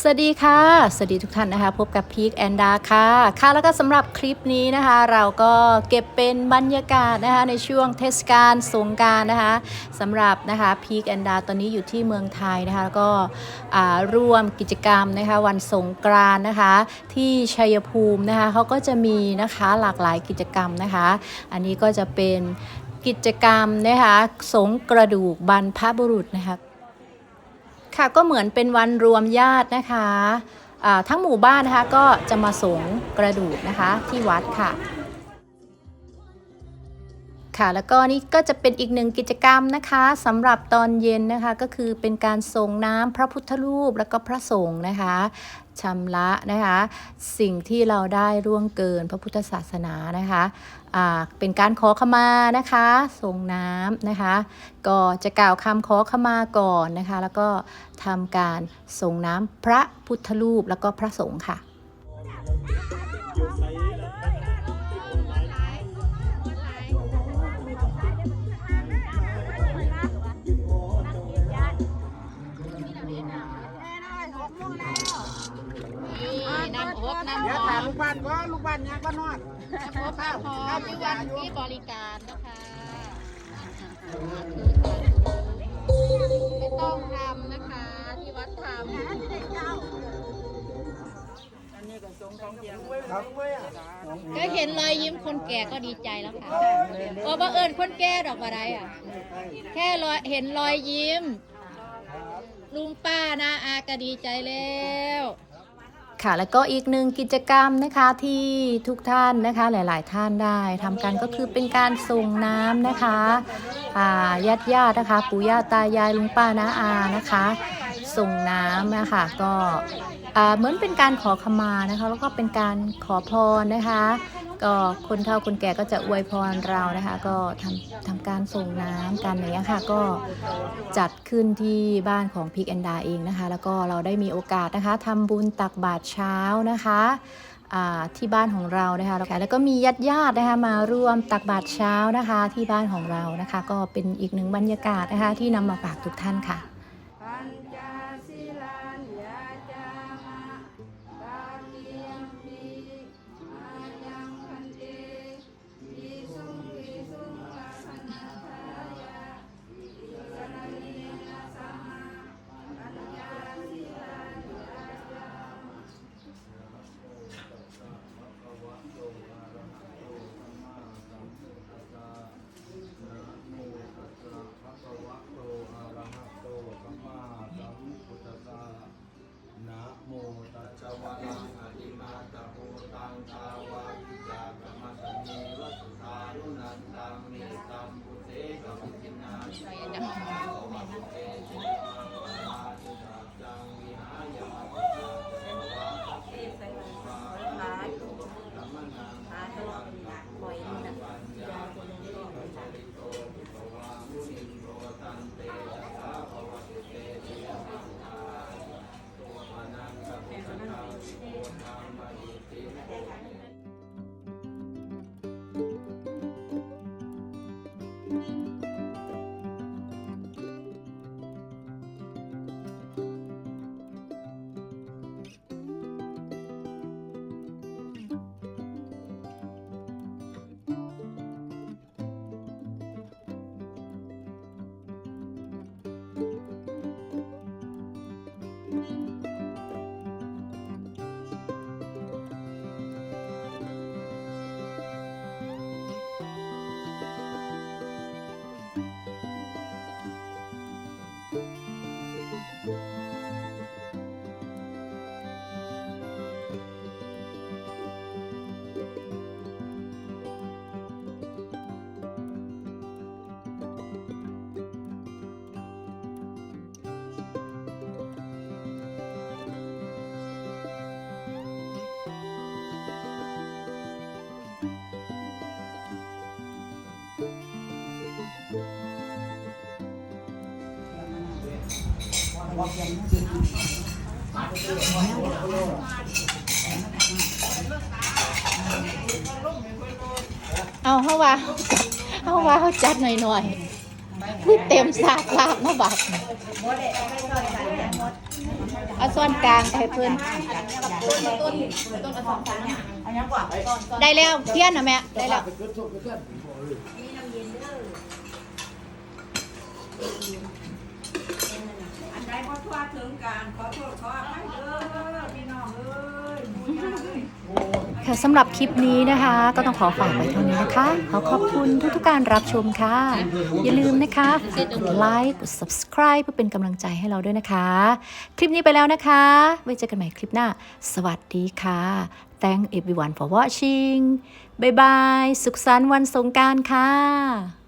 สวัสดีค่ะ สวัสดีทุกท่านนะคะ พบกับพีคแอนดาค่ะ ค่ะ แล้วก็สำหรับคลิปนี้นะคะ เราก็เก็บเป็นบรรยากาศนะคะ ในช่วงเทศกาลสงการนะคะสำหรับนะคะพีคแอนดาตอนนี้อยู่ที่เมืองไทยนะคะแล้วก็อ่าร่วมกิจกรรมนะคะวันสงกรานนะคะ ที่ชัยภูมินะคะเขาก็จะมีนะคะหลากหลายกิจกรรมนะคะ อันนี้ก็จะเป็นกิจกรรมนะคะสงกระดูกบรรพบุรุษนะคะ ค่ะก็เหมือนเป็นวันรวมญาตินะคะทั้งหมู่บ้านนะคะก็จะมาสงกระดูกนะคะที่วัดค่ะ ค่ะแล้วก็นี่ก็จะเป็นอีกหนึ่งกิจกรรมนะคะสำหรับตอนเย็นนะคะก็คือเป็นการส่งน้ำพระพุทธรูปแล้วก็พระสงฆ์นะคะชำระนะคะ สิ่งที่เราได้ร่วงเกินพระพุทธศาสนานะคะเป็นการขอขมานะคะส่งน้ำนะคะ ก็จะกล่าวคำขอขมาก่อนนะคะ แล้วก็ทำการส่งน้ำพระพุทธรูปแล้วก็พระสงฆ์ค่ะ บ้านก็ลูกบ้านยังก็นอดน้ำอบน้ำหอมที่วันที่บริการนะคะไม่ต้องทำนะคะ ที่วัดทำครับก็เห็นรอยยิ้มคนแก่ก็ดีใจแล้วค่ะพอบังเอิญคนแก่ดอกอะไรอะ แค่รอยเห็นรอยยิ้ม ลุงป้านะอาก็ดีใจแล้ว ค่ะแล้วก็อีกหนึ่งกิจกรรมนะคะที่ทุกท่านนะคะหลาย ๆ ท่านได้ทำกันก็คือเป็นการส่งน้ำนะคะอ่าญาติญาติๆนะคะปู่ย่าตายายลุงป้านาอานะคะ ส่งน้ำนะคะก็อ่า เหมือนเป็นการขอขมานะคะแล้วก็เป็นการขอพรนะคะ ก็คนเฒ่าคนแก่ก็จะอวยพรเรานะคะ ก็ทำทำการส่งน้ำกันอย่างเงี้ยค่ะ ก็จัดขึ้นที่บ้านของพิกแอนดาเองนะคะ แล้วก็เราได้มีโอกาสนะคะทำบุญตักบาตรเช้านะคะที่บ้านของเรานะคะแล้วก็มีญาติญาตินะคะมาร่วมตักบาตรเช้านะคะ ที่บ้านของเรานะคะ ก็เป็นอีกหนึ่งบรรยากาศนะคะที่นำมาฝากทุกท่านค่ะ ปินาส เอาเข้าว่าเอาว่าเขาจัดหน่อยหน่อยคือเต็มสากลาบมาบัดเอาส่วนกลางไปเพิ่นได้แล้วเทียนนะแม่ได้แล้ว อันใดพอทั่วถึง การขอโทษขออภัยเด้อพี่น้องเอ้ยหมู่ย่าเอ้ย ค่ะสำหรับคลิปนี้นะคะ ก็ต้องขอฝากไว้เท่านี้นะคะ ขอขอบคุณทุกๆการรับชมค่ะ อย่าลืมนะคะกดไลค์กด subscribe เพื่อเป็นกำลังใจให้เราด้วยนะคะ คลิปนี้ไปแล้วนะคะ ไว้เจอกันใหม่คลิปหน้า สวัสดีค่ะ Thank everyone for watching บ๊ายบาย สุขสันต์วันสงกรารค่ะ